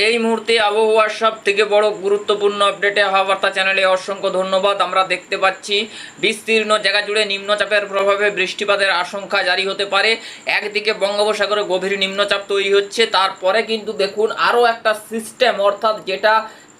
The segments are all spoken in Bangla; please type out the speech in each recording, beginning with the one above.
এই মুহূর্তে আবহাওয়ার সব থেকে বড় গুরুত্বপূর্ণ আপডেটে হাওয়াবার্তা চ্যানেলে অসংখ্য ধন্যবাদ। আমরা দেখতে পাচ্ছি বিস্তীর্ণ জায়গা জুড়ে নিম্নচাপের প্রভাবে বৃষ্টিপাতের আশঙ্কা জারি হতে পারে। একদিকে বঙ্গোপসাগরে গভীর নিম্নচাপ তৈরি হচ্ছে। তারপরে কিন্তু দেখুন আরও একটা সিস্টেম অর্থাৎ যেটা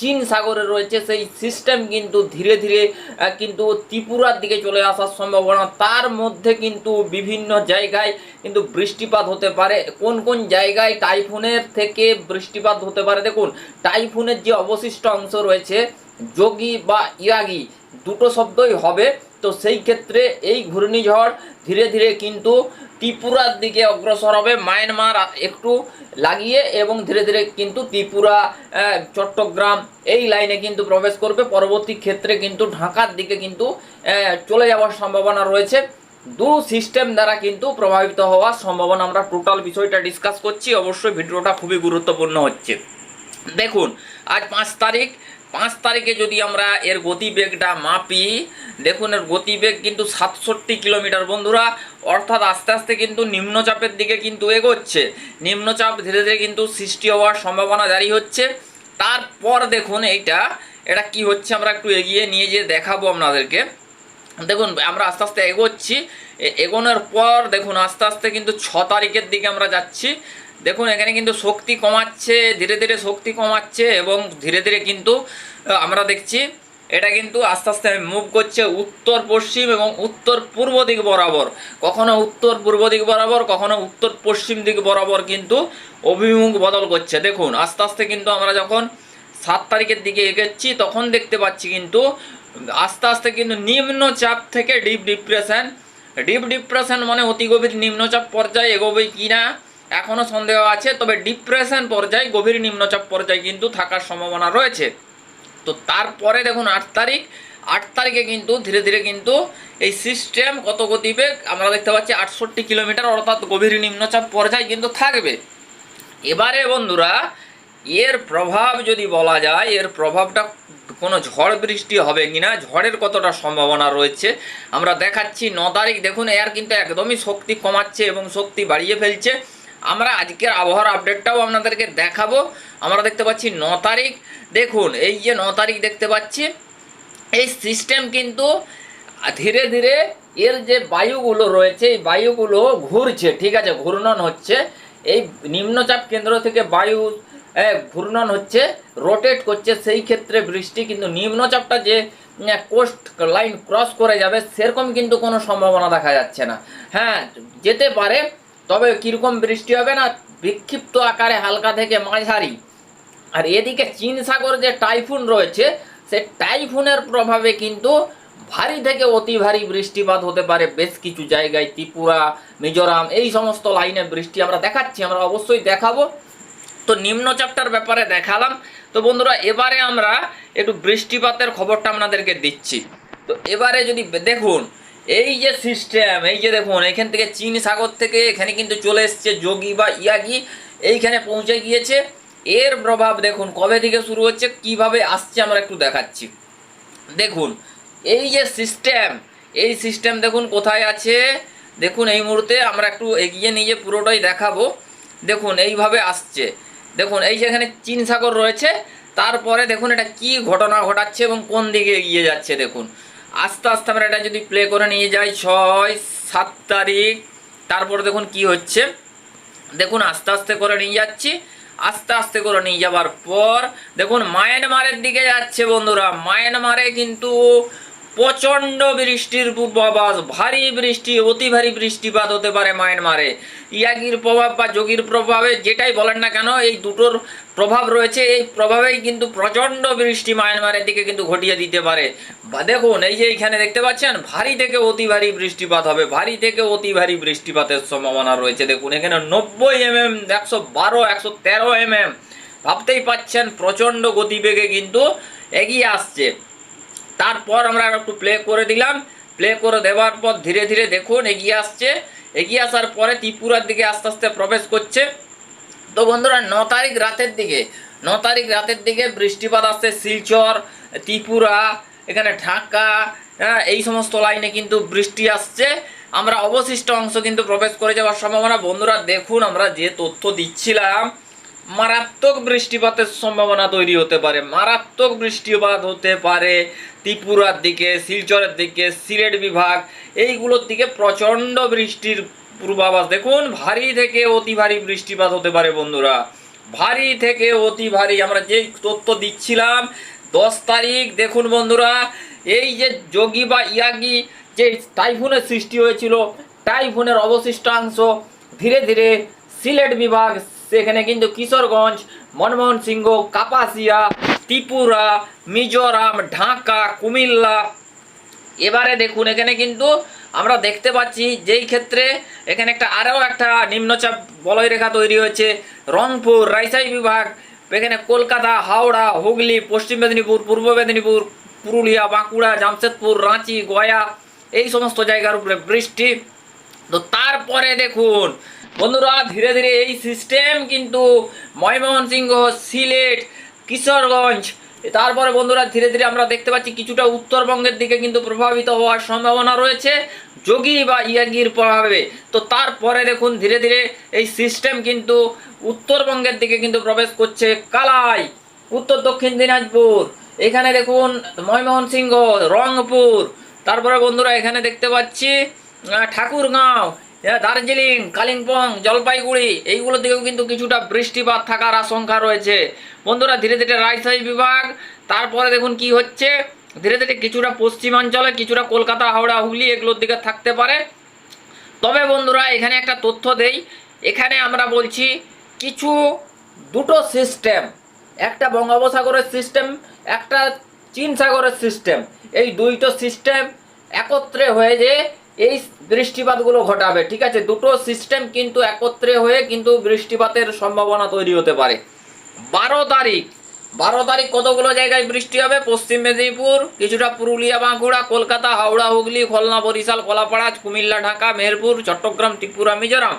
চীন সাগরে রয়েছে, সেই সিস্টেম কিন্তু ধীরে ধীরে কিন্তু ত্রিপুরার দিকে চলে আসার সম্ভাবনা। তার মধ্যে কিন্তু বিভিন্ন জায়গায় কিন্তু বৃষ্টিপাত হতে পারে। কোন কোন জায়গায় টাইফুনের থেকে বৃষ্টিপাত হতে পারে? দেখুন, টাইফুনের যে অবশিষ্ট অংশ রয়েছে, যোগী বা ইয়াগি, দুটো শব্দই হবে। তো সেই ক্ষেত্রে এই ঘূর্ণিঝড় ধীরে ধীরে কিন্তু ত্রিপুরার দিকে অগ্রসর হবে, মায়ানমার একটু লাগিয়ে এবং ধীরে ধীরে কিন্তু ত্রিপুরা চট্টগ্রাম এই লাইনে কিন্তু প্রবেশ করবে। পরবর্তী ক্ষেত্রে কিন্তু ঢাকার দিকে কিন্তু চলে যাওয়ার সম্ভাবনা রয়েছে। দু সিস্টেম দ্বারা কিন্তু প্রভাবিত হওয়ার সম্ভাবনা আমরা টোটাল বিষয়টা ডিসকাস করছি। অবশ্যই ভিডিওটা খুবই গুরুত্বপূর্ণ হচ্ছে। দেখুন, আজ পাঁচ তারিখ পাঁচ তারিখে যদি আমরা এর গতিবেগটা মাপি, দেখুন এর গতিবেগ কিন্তু সাতষট্টি কিলোমিটার বন্ধুরা, অর্থাৎ আস্তে আস্তে কিন্তু নিম্নচাপের দিকে কিন্তু এগোচ্ছে। নিম্নচাপ ধীরে ধীরে কিন্তু সৃষ্টি হওয়ার সম্ভাবনা জারি হচ্ছে। তারপর দেখুন এইটা, এটা কি হচ্ছে আমরা একটু এগিয়ে নিয়ে যেয়ে দেখাবো আপনাদেরকে। দেখুন, আমরা আস্তে আস্তে এগোচ্ছি। এগোনোর পর দেখুন আস্তে আস্তে কিন্তু ছ তারিখের দিকে আমরা যাচ্ছি। দেখুন, এখানে কিন্তু শক্তি কমাচ্ছে, ধীরে ধীরে শক্তি কমাচ্ছে এবং ধীরে ধীরে কিন্তু আমরা দেখছি, এটা কিন্তু আস্তে আস্তে মুভ করছে উত্তর পশ্চিম এবং উত্তর পূর্ব দিক বরাবর। কখনো উত্তর পূর্ব দিক বরাবর, কখনো উত্তর পশ্চিম দিক বরাবর কিন্তু অভিমুখ বদল করছে। দেখুন, আস্তে আস্তে কিন্তু আমরা যখন সাত তারিখের দিকে এগোচ্ছি, তখন দেখতে পাচ্ছি কিন্তু আস্তে আস্তে কিন্তু নিম্নচাপ থেকে ডিপ ডিপ্রেশন ডিপ ডিপ্রেশন মানে অতি গভীর নিম্নচাপ পর্যায়ে এগোবে কি না এখনও সন্দেহ আছে, তবে ডিপ্রেশন পর্যায়ে, গভীর নিম্নচাপ পর্যায়ে কিন্তু থাকার সম্ভাবনা রয়েছে। তো তারপরে দেখুন, আট তারিখ, আট তারিখে কিন্তু ধীরে ধীরে কিন্তু এই সিস্টেম কত গতিবেগ, আমরা দেখতে পাচ্ছি আটষট্টি কিলোমিটার, অর্থাৎ গভীর নিম্নচাপ পর্যায়ে কিন্তু থাকবে। এবারে বন্ধুরা, এর প্রভাব যদি বলা যায়, এর প্রভাবটা কোনো ঝড় বৃষ্টি হবে কিনা, ঝড়ের কতটা সম্ভাবনা রয়েছে, আমরা দেখাচ্ছি। ন তারিখ, দেখুন এর কিন্তু একদমই শক্তি কমাচ্ছে এবং শক্তি বাড়িয়ে ফেলছে। আমরা আজকের আবহাওয়ার আপডেটটাও আপনাদেরকে দেখাবো। আমরা দেখতে পাচ্ছি ন তারিখ। দেখুন, এই যে ন তারিখ দেখতে পাচ্ছি, এই সিস্টেম কিন্তু ধীরে ধীরে এর যে বায়ুগুলো রয়েছে, এই বায়ুগুলো ঘুরছে, ঠিক আছে, ঘূর্ণন হচ্ছে। এই নিম্নচাপ কেন্দ্র থেকে বায়ু ঘূর্ণন হচ্ছে রোটেট করছে, সেই ক্ষেত্রে বৃষ্টি কিন্তু নিম্নচাপটা যে কোস্ট লাইন ক্রস করে যাবে, সেরকম কিন্তু কোনো সম্ভাবনা দেখা যাচ্ছে না। হ্যাঁ যেতে পারে তবে কীরকম বৃষ্টি হবে না, বিক্ষিপ্ত আকারে হালকা থেকে মাঝারি। আর এদিকে চীন সাগর যে টাইফুন রয়েছে, সে টাইফুনের প্রভাবে কিন্তু ভারী থেকে অতি ভারী বৃষ্টিপাত হতে পারে বেশ কিছু জায়গায়। ত্রিপুরা, মিজোরাম, এই সমস্ত লাইনে বৃষ্টি আমরা দেখাচ্ছি, আমরা অবশ্যই দেখাবো। তো নিম্নচাপটার ব্যাপারে দেখালাম। তো বন্ধুরা, এবারে আমরা একটু বৃষ্টিপাতের খবরটা আপনাদেরকে দিচ্ছি। তো এবারে যদি দেখুন এই যে সিস্টেম, এই যে দেখুন, এখান থেকে চীন সাগর থেকে এখানে কিন্তু চলে এসছে যোগী বা ইয়াগি। এইখানে পৌঁছে গিয়েছে। এর প্রভাব দেখুন, কবে থেকে শুরু হচ্ছে, কীভাবে আসছে আমরা একটু দেখাচ্ছি। দেখুন, এই যে সিস্টেম, এই সিস্টেম দেখুন কোথায় আছে? দেখুন, এই মুহূর্তে আমরা একটু এগিয়ে নিয়ে পুরোটাই দেখাবো। দেখুন, এইভাবে আসছে। দেখুন, এই যেখানে চীন সাগর রয়েছে, তারপরে দেখুন এটা কি ঘটনা ঘটাচ্ছে এবং কোন দিকে এগিয়ে যাচ্ছে, দেখুন। আস্তে আস্তে আমরা এটা যদি প্লে করে নিয়ে যাই, ছয়, সাত তারিখ, তারপর দেখুন কি হচ্ছে। দেখুন আস্তে আস্তে করে নিয়ে যাচ্ছি। আস্তে আস্তে করে নিয়ে যাবার পর, দেখুন মায়ানমারের দিকে যাচ্ছে বন্ধুরা। মায়ানমারে কিন্তু প্রচণ্ড বৃষ্টির পূর্বাভাস, ভারী বৃষ্টি, অতি ভারী বৃষ্টিপাত হতে পারে মায়ানমারে। ইয়াগির প্রভাব বা যোগীর প্রভাবে যেটাই বলেন না কেন, এই দুটোর প্রভাব রয়েছে। এই প্রভাবেই কিন্তু প্রচণ্ড বৃষ্টি মায়ানমারের দিকে কিন্তু ঘটিয়ে দিতে পারে। বা দেখুন, এই যে এইখানে দেখতে পাচ্ছেন, ভারী থেকে অতি ভারী বৃষ্টিপাত হবে। ভারী থেকে অতি ভারী বৃষ্টিপাতের সম্ভাবনা রয়েছে। দেখুন, এখানে নব্বই এম এম একশো বারো, একশো তেরো এম এম ভাবতেই পাচ্ছেন, প্রচণ্ড গতিবেগে কিন্তু এগিয়ে আসছে। তারপর আমরা একটু প্লে করে দিলাম। প্লে করে দেওয়ার পর ধীরে ধীরে দেখুন এগিয়ে আসছে। এগিয়ে আসার পরে ত্রিপুরার দিকে আস্তে আস্তে প্রবেশ করছে। তো বন্ধুরা ন তারিখ রাতের দিকে ন তারিখ রাতের দিকে বৃষ্টিপাত আসছে শিলচর ত্রিপুরা এখানে ঢাকা হ্যাঁ, এই সমস্ত লাইনে কিন্তু বৃষ্টি আসছে। আমরা অবশিষ্ট অংশ কিন্তু প্রবেশ করে যাওয়ার সম্ভাবনা। বন্ধুরা দেখুন আমরা যে তথ্য দিচ্ছিলাম মারাত্মক বৃষ্টিপাতের সম্ভাবনা তৈরি হতে পারে। মারাত্মক বৃষ্টিপাত হতে পারে ত্রিপুরার দিকে, শিলচরের দিকে, সিলেট বিভাগ। এইগুলোর দিকে প্রচণ্ড বৃষ্টির পূর্বাভাস। দেখুন, ভারী থেকে অতি ভারী বৃষ্টিপাত হতে পারে বন্ধুরা। ভারী থেকে অতি ভারী। আমরা যেই তথ্য দিচ্ছিলাম, দশ তারিখ, দেখুন বন্ধুরা, এই যে যোগী বা ইয়াগি যে টাইফুনের সৃষ্টি হয়েছিল, টাইফুনের অবশিষ্টাংশ ধীরে ধীরে সিলেট বিভাগ সেখানে কিন্তু কিশোরগঞ্জ মনমোহন সিংহ কাপাসিয়া, ত্রিপুরা, মিজোরাম, ঢাকা, কুমিল্লা। এবারে দেখুন, এখানে কিন্তু আমরা দেখতে পাচ্ছি যেই ক্ষেত্রে এখানে একটা আরও একটা নিম্নচাপ বলয় রেখা তৈরি হয়েছে। রংপুর, রাইসাই বিভাগ, এখানে কলকাতা, হাওড়া, হুগলি, পশ্চিম মেদিনীপুর, পূর্ব মেদিনীপুর, পুরুলিয়া, বাঁকুড়া, জামশেদপুর, রাঁচি, গয়া, এই সমস্ত জায়গার উপরে বৃষ্টি। তো তারপরে দেখুন বন্ধুরা, ধীরে ধীরে এই সিস্টেম কিন্তু ময়মোহন সিংহ সিলেট, কিশোরগঞ্জ, তারপরে বন্ধুরা ধীরে ধীরে আমরা দেখতে পাচ্ছি কিছুটা উত্তরবঙ্গের দিকে কিন্তু প্রভাবিত হওয়ার সম্ভাবনা রয়েছে, যোগী বা ইয়াগির প্রভাবে। তো তারপরে দেখুন, ধীরে ধীরে এই সিস্টেম কিন্তু উত্তরবঙ্গের দিকে কিন্তু প্রবেশ করছে কালাই, উত্তর দক্ষিণ দিনাজপুর, এখানে দেখুন ময়মোহন সিংহ রংপুর, তারপরে বন্ধুরা এখানে দেখতে পাচ্ছি ঠাকুরগাঁও দার্জিলিং, কালিম্পং, জলপাইগুড়ি, এইগুলোর দিকেও কিন্তু কিছুটা বৃষ্টিপাত থাকার আশঙ্কা রয়েছে। বন্ধুরা, ধীরে ধীরে রাজশাহী বিভাগ, তারপরে দেখুন কি হচ্ছে। ধীরে ধীরে কিছুটা পশ্চিমাঞ্চলে, কিছুটা কলকাতা, হাওড়া, হুগলি এগুলোর দিকে থাকতে পারে। তবে বন্ধুরা, এখানে একটা তথ্য দেই। এখানে আমরা বলছি, কিছু দুটো সিস্টেম একটা বঙ্গোপসাগরের সিস্টেম একটা চীন সাগরের সিস্টেম এই দুইটো সিস্টেম একত্রে হয়ে যে এই বৃষ্টিপাতগুলো ঘটাবে, ঠিক আছে? দুটো সিস্টেম কিন্তু একত্রে হয়ে কিন্তু বৃষ্টিপাতের সম্ভাবনা তৈরি হতে পারে। বারো তারিখ বারো তারিখ কতগুলো জায়গায় বৃষ্টি হবে? পশ্চিম মেদিনীপুর, কিছুটা পুরুলিয়া, বাঁকুড়া, কলকাতা, হাওড়া, হুগলি, খুলনা, বরিশাল কলাপাড়া কুমিল্লা, ঢাকা, মেহেরপুর, চট্টগ্রাম, ত্রিপুরা, মিজোরাম।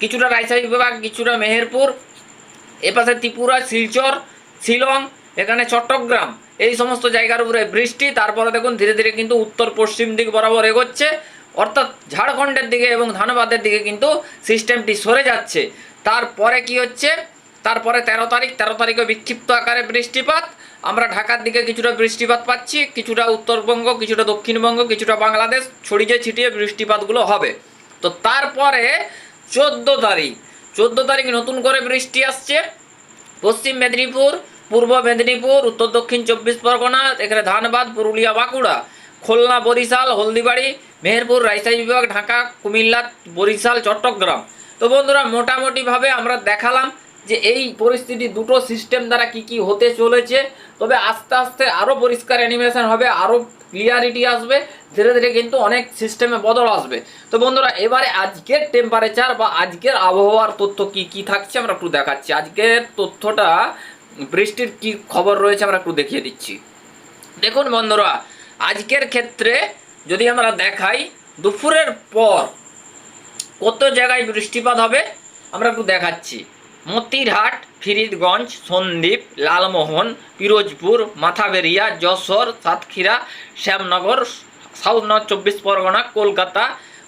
কিছুটা রাজশাহী বিভাগ, কিছুটা মেহেরপুর, এপাশে ত্রিপুরা, শিলচর, শিলং, এখানে চট্টগ্রাম। এই সমস্ত জায়গার উপরে বৃষ্টি, তারপরে দেখুন ধীরে ধীরে কিন্তু উত্তর পশ্চিম দিক বরাবর এগোচ্ছে। অর্থাৎ ঝাড়খণ্ডের দিকে এবং ধানবাদের দিকে কিন্তু সিস্টেমটি সরে যাচ্ছে। তারপরে কি হচ্ছে? তারপরে তেরো তারিখ, তেরো তারিখে বিক্ষিপ্ত আকারে বৃষ্টিপাত। আমরা ঢাকার দিকে কিছুটা বৃষ্টিপাত পাচ্ছি, কিছুটা উত্তরবঙ্গ, কিছুটা দক্ষিণবঙ্গ, কিছুটা বাংলাদেশ ছড়িয়ে ছিটিয়ে বৃষ্টিপাতগুলো হবে। তো তারপরে চোদ্দ তারিখ চোদ্দ তারিখ নতুন করে বৃষ্টি আসছে। পশ্চিম মেদিনীপুর, পূর্ব মেদিনীপুর, উত্তর দক্ষিণ চব্বিশ পরগনা, এখানে ধানবাদ, পুরুলিয়া, বাঁকুড়া। খুলনা, বরিশাল, হলদিবাড়ি, মেহেরপুর, রাজশাহী বিভাগ, ঢাকা, কুমিল্লা, বরিশাল, চট্টগ্রাম। তো বন্ধুরা, মোটামুটিভাবে আমরা দেখালাম যে এই পরিস্থিতি দুটো সিস্টেম দ্বারা কি কি হতে চলেছে। তবে আস্তে আস্তে আরও পরিষ্কার অ্যানিমেশন হবে আরও ক্লিয়ারিটি আসবে, ধীরে ধীরে কিন্তু অনেক সিস্টেমে বদল আসবে। তো বন্ধুরা, এবারে আজকের টেম্পারেচার বা আজকের আবহাওয়ার তথ্য কি কি থাকছে আমরা একটু দেখাচ্ছি। আজকের তথ্যটা বৃষ্টির কি খবর রয়েছে আমরা একটু দেখিয়ে দিচ্ছি। দেখুন বন্ধুরা আজকের ক্ষেত্রে যদি আমরা দেখাই, দুপুরের পর কত জায়গায় বৃষ্টিপাত হবে? আমরা একটু দেখাচ্ছি। মতিরহাট ফিরিদগঞ্জ সন্দ্বীপ, লালমোহন, পিরোজপুর, মাথাবেরিয়া, যশোর, সাতক্ষীরা, শ্যামনগর, সাউথ নর্থ চব্বিশ পরগনা, কলকাতা,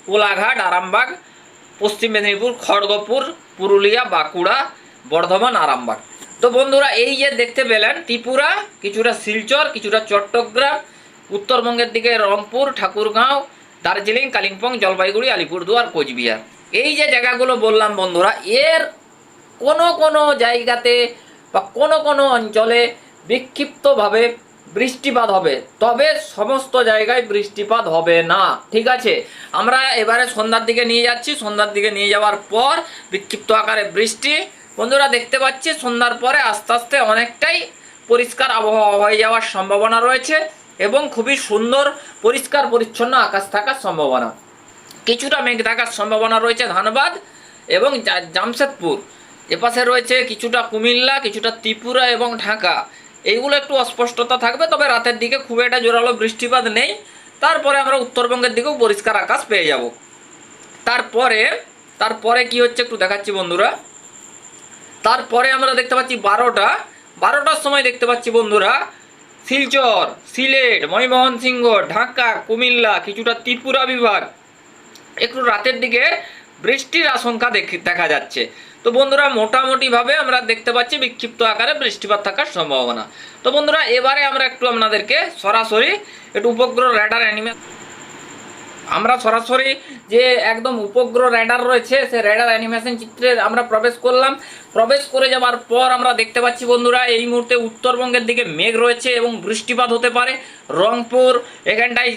কোলাঘাট, আরামবাগ, পশ্চিম মেদিনীপুর, খড়গপুর, পুরুলিয়া, বাঁকুড়া, বর্ধমান, আরামবাগ। তো বন্ধুরা, এই যে দেখতে পেলেন, ত্রিপুরা, কিছুটা শিলচর, কিছুটা চট্টগ্রাম উত্তরবঙ্গের দিকে রংপুর, ঠাকুরগাঁও, দার্জিলিং, কালিম্পং, জলপাইগুড়ি, আলিপুরদুয়ার, কোচবিহার। এই যে জায়গাগুলো বললাম বন্ধুরা, এর কোনো কোনো জায়গাতে বা কোনো কোনো অঞ্চলে বিক্ষিপ্তভাবে বৃষ্টিপাত হবে, তবে সমস্ত জায়গায় বৃষ্টিপাত হবে না। ঠিক আছে? আমরা এবারে সন্ধ্যার দিকে নিয়ে যাচ্ছি। সন্ধ্যার দিকে নিয়ে যাওয়ার পর বিক্ষিপ্ত আকারে বৃষ্টি। বন্ধুরা, দেখতে পাচ্ছি সন্ধ্যার পরে আস্তে আস্তে অনেকটাই পরিষ্কার আবহাওয়া হয়ে যাওয়ার সম্ভাবনা রয়েছে। এবং খুবই সুন্দর, পরিষ্কার, পরিচ্ছন্ন আকাশ থাকার সম্ভাবনা। কিছুটা মেঘ থাকার সম্ভাবনা রয়েছে ধানবাদ এবং জামশেদপুর। এপাশে রয়েছে কিছুটা কুমিল্লা, কিছুটা ত্রিপুরা এবং ঢাকা। এইগুলো একটু অস্পষ্টতা থাকবে, তবে রাতের দিকে খুব একটা জোরালো বৃষ্টিপাত নেই। তারপরে আমরা উত্তরবঙ্গের দিকেও পরিষ্কার আকাশ পেয়ে যাব। তারপরে তারপরে কি হচ্ছে একটু দেখাচ্ছি বন্ধুরা। তারপরে আমরা দেখতে পাচ্ছি বারোটা। বারোটার সময় দেখতে পাচ্ছি বন্ধুরা শিলচর, সিলেট ময়মনসিংহ ঢাকা, কুমিল্লা, কিছুটা ত্রিপুরা বিভাগ। একটু রাতের দিকে বৃষ্টির আশঙ্কা দেখে যাচ্ছে। তো বন্ধুরা, মোটামুটিভাবে আমরা দেখতে পাচ্ছি বিক্ষিপ্ত আকারে বৃষ্টিপাত থাকার সম্ভাবনা। তো বন্ধুরা, এবারে আমরা একটু আপনাদেরকে সরাসরি একটু উপগ্রহ র্যাডার অ্যানিমে আমরা সরাসরি যে একদম উপগ্রহ র্যাডার রয়েছে, সে র্যাডার অ্যানিমেশন চিত্রে আমরা প্রবেশ করলাম। প্রবেশ করে যাওয়ার পর আমরা দেখতে পাচ্ছি বন্ধুরা, এই মুহূর্তে উত্তরবঙ্গের দিকে মেঘ রয়েছে এবং বৃষ্টিপাত হতে পারে। রংপুর, এখানটায়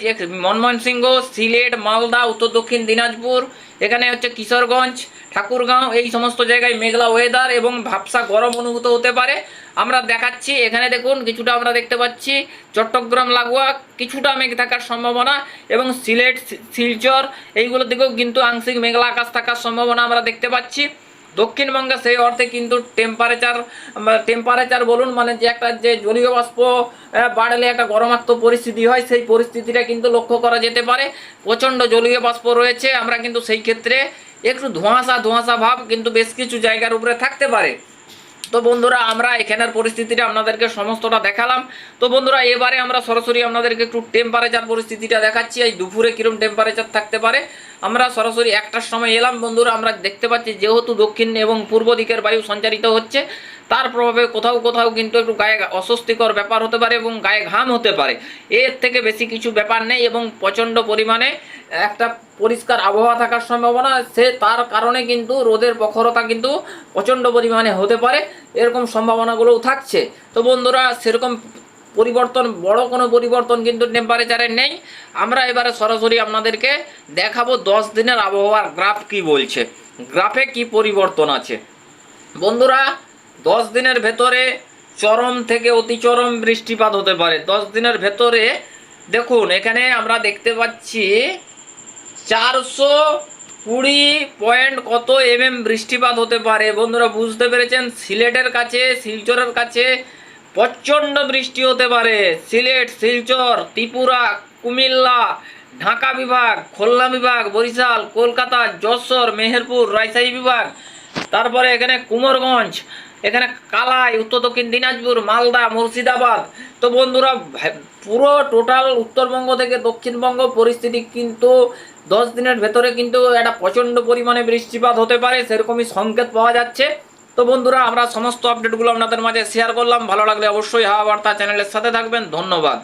মনমোহন সিংহ, সিলেট, মালদা, উত্তর দক্ষিণ দিনাজপুর এখানে হচ্ছে কিশোরগঞ্জ, ঠাকুরগাঁও, এই সমস্ত জায়গায় মেঘলা ওয়েদার এবং ভাবসা গরম অনুভূত হতে পারে। আমরা দেখাচ্ছি, এখানে দেখুন কিছুটা আমরা দেখতে পাচ্ছি, চট্টগ্রাম, লাগোয়া কিছুটা মেঘ থাকার সম্ভাবনা এবং সিলেট শিলচর, এইগুলোর দিকেও কিন্তু আংশিক মেঘলা আকাশ থাকার সম্ভাবনা আমরা দেখতে পাচ্ছি। দক্ষিণবঙ্গে সেই অর্থে কিন্তু টেম্পারেচার টেম্পারেচার বলুন মানে যে একটা যে জলীয় বাষ্প বাড়লে একটা গরমাক্ত পরিস্থিতি হয়, সেই পরিস্থিতিটা কিন্তু লক্ষ্য করা যেতে পারে। প্রচণ্ড জলীয় বাষ্প রয়েছে, আমরা কিন্তু সেই ক্ষেত্রে একটু ধোঁয়াশা ধোঁয়াশা ভাব কিন্তু বেশ কিছু জায়গার উপরে থাকতে পারে। তো বন্ধুরা, আমরা এখানের পরিস্থিতিটা আপনাদেরকে সমস্তটা দেখালাম। তো বন্ধুরা, এবারে আমরা সরাসরি আপনাদেরকে একটু টেম্পারেচার পরিস্থিতিটা দেখাচ্ছি। এই দুপুরে কীরকম টেম্পারেচার থাকতে পারে? আমরা সরাসরি একটার সময় এলাম। বন্ধুরা, আমরা দেখতে পাচ্ছি যেহেতু দক্ষিণ এবং পূর্ব দিকের বায়ু সঞ্চারিত হচ্ছে তার প্রভাবে কোথাও কোথাও কিন্তু একটু গায়ে অস্বস্তিকর ব্যাপার হতে পারে এবং গায়ে ঘাম হতে পারে। এর থেকে বেশি কিছু ব্যাপার নেই এবং প্রচণ্ড পরিমাণে একটা পরিষ্কার আবহাওয়া থাকার সম্ভাবনা সে তার কারণে কিন্তু রোদের প্রখরতা কিন্তু প্রচণ্ড পরিমাণে হতে পারে। এরকম সম্ভাবনাগুলোও থাকছে। তো বন্ধুরা, সেরকম পরিবর্তন, বড় কোনো পরিবর্তন কিন্তু টেম্পারেচারে নেই। আমরা এবারে সরাসরি আপনাদেরকে দেখাবো দশ দিনের আবহাওয়ার গ্রাফ কি বলছে। গ্রাফে কি পরিবর্তন আছে। বন্ধুরা দশ দিনের ভেতরে চরম থেকে অতি চরম বৃষ্টিপাত হতে পারে। দশ দিনের ভেতরে দেখুন, এখানে আমরা দেখতে পাচ্ছি চারশো কুড়ি পয়েন্ট কত এম এম বৃষ্টিপাত হতে পারে। বন্ধুরা, বুঝতে পেরেছেন? সিলেটের কাছে, শিলচরের কাছে প্রচণ্ড বৃষ্টি হতে পারে। সিলেট, শিলচর, ত্রিপুরা, কুমিল্লা, ঢাকা বিভাগ, খুলনা বিভাগ, বরিশাল, কলকাতা, যশোর, মেহেরপুর, রাজশাহী বিভাগ, তারপরে এখানে কুমোরগঞ্জ এখানে কালাই, উত্তর দক্ষিণ দিনাজপুর, মালদা, মুর্শিদাবাদ। তো বন্ধুরা পুরো টোটাল উত্তরবঙ্গ থেকে দক্ষিণবঙ্গ পরিস্থিতি কিন্তু দশ দিনের ভেতরে কিন্তু একটা প্রচণ্ড পরিমাণে বৃষ্টিপাত হতে পারে, সেরকমই সংকেত পাওয়া যাচ্ছে। তো বন্ধুরা, আমরা সমস্ত আপডেটগুলো আপনাদের মাঝে শেয়ার করলাম। ভালো লাগলে অবশ্যই হাওয়া বার্তা চ্যানেলের সাথে থাকবেন। ধন্যবাদ।